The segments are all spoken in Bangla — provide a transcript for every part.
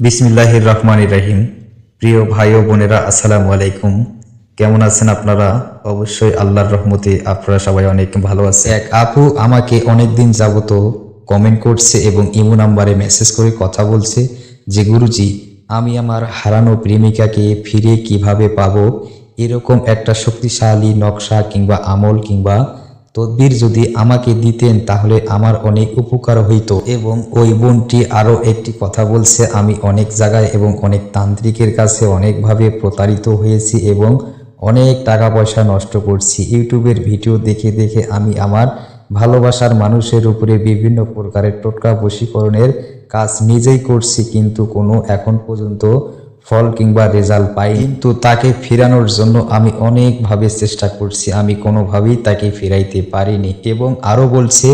বিসমিল্লাহির রহমানির রহিম। প্রিয় ভাই ও বোনেরা, আসসালামু আলাইকুম। কেমন আছেন আপনারা? অবশ্যই আল্লাহর রহমতে আপনারা সবাই অনেক ভালো আছে এক আপু আমাকে অনেক দিন যাবত কমেন্ট করছে এবং ইমো নাম্বারে মেসেজ করে কথা বলছে যে, গুরুজি, আমি আমার হারানো প্রেমিকাকে ফিরে কীভাবে পাবো? এরকম একটা শক্তিশালী নকশা কিংবা আমল কিংবা তদবির যদি আমাকে দিতেন তাহলে আমার অনেক উপকার হইতো। এবং ওই বোনটি আরও একটি কথা বলছে, আমি অনেক জায়গায় এবং অনেক তান্ত্রিকের কাছে অনেকভাবে প্রতারিত হয়েছি এবং অনেক টাকা পয়সা নষ্ট করছি। ইউটিউবের ভিডিও দেখে দেখে আমি আমার ভালোবাসার মানুষের উপরে বিভিন্ন প্রকারের টোটকা বশীকরণের কাজ নিজেই করছি, কিন্তু কোনো এখন পর্যন্ত ফল কিংবা রেজাল্ট পাই। কিন্তু তাকে ফেরানোর জন্য আমি অনেকভাবে চেষ্টা করছি। আমি কোনোভাবেই তাকে ফেরাইতে পারিনি এবং আরও বলছে,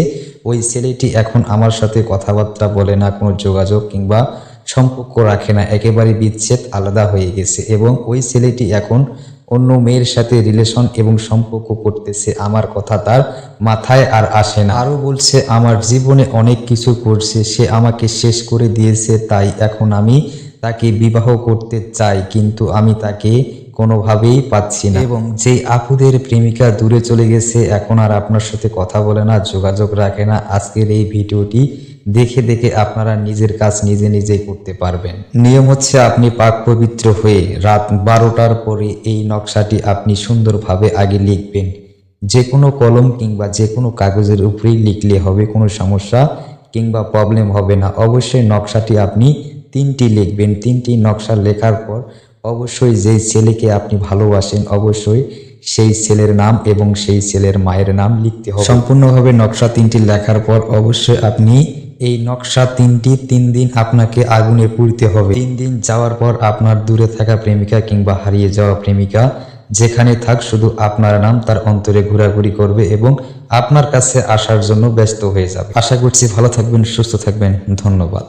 ওই ছেলেটি এখন আমার সাথে কথাবার্তা বলে না, কোনো যোগাযোগ কিংবা সম্পর্ক রাখে না। একেবারে বিচ্ছেদ, আলাদা হয়ে গেছে এবং ওই ছেলেটি এখন অন্য মেয়ের সাথে রিলেশন এবং সম্পর্ক করতেছে। আমার কথা তার মাথায় আর আসে না। আরও বলছে, আমার জীবনে অনেক কিছু করছে। সে আমাকে শেষ করে দিয়েছে, তাই এখন আমি তাকে বিবাহ করতে চাই কিন্তু আমি তাকে কোনোভাবেই পাচ্ছি না। এবং যে আপুদের প্রেমিকা দূরে চলে গেছে এখন আর আপনার সাথে কথা বলে না যোগাযোগ রাখে না। আজকের এই ভিডিওটি দেখে দেখে আপনারা নিজের কাজ নিজে নিজেই করতে পারবেন। নিয়ম হচ্ছে আপনি পাক পবিত্র হয়ে রাত বারোটার পরে এই নকশাটি আপনি সুন্দরভাবে আগে লিখবেন। যে কোনো কলম কিংবা যে কোনো কাগজের উপরেই লিখলে হবে কোনো সমস্যা কিংবা প্রবলেম হবে না। অবশ্যই নকশাটি আপনি তিনটি লিখবেন, তিনটি নকশা লেখার পর অবশ্যই যেই ছেলেকে আপনি ভালোবাসেন অবশ্যই সেই ছেলের নাম এবং সেই ছেলের মায়ের নাম লিখতে হবে। সম্পূর্ণভাবে নকশা তিনটি লেখার পর অবশ্যই আপনি এই নকশা তিনটি তিন দিন আপনাকে আগুনে পুড়তে হবে। তিন দিন যাওয়ার পর আপনার দূরে থাকা প্রেমিকা কিংবা হারিয়ে যাওয়া প্রেমিকা যেখানে থাক শুধু আপনার নাম তার অন্তরে ঘোরাঘুরি করবে এবং আপনার কাছে আসার জন্য ব্যস্ত হয়ে যাবে। আশা করছি ভালো থাকবেন, সুস্থ থাকবেন, ধন্যবাদ।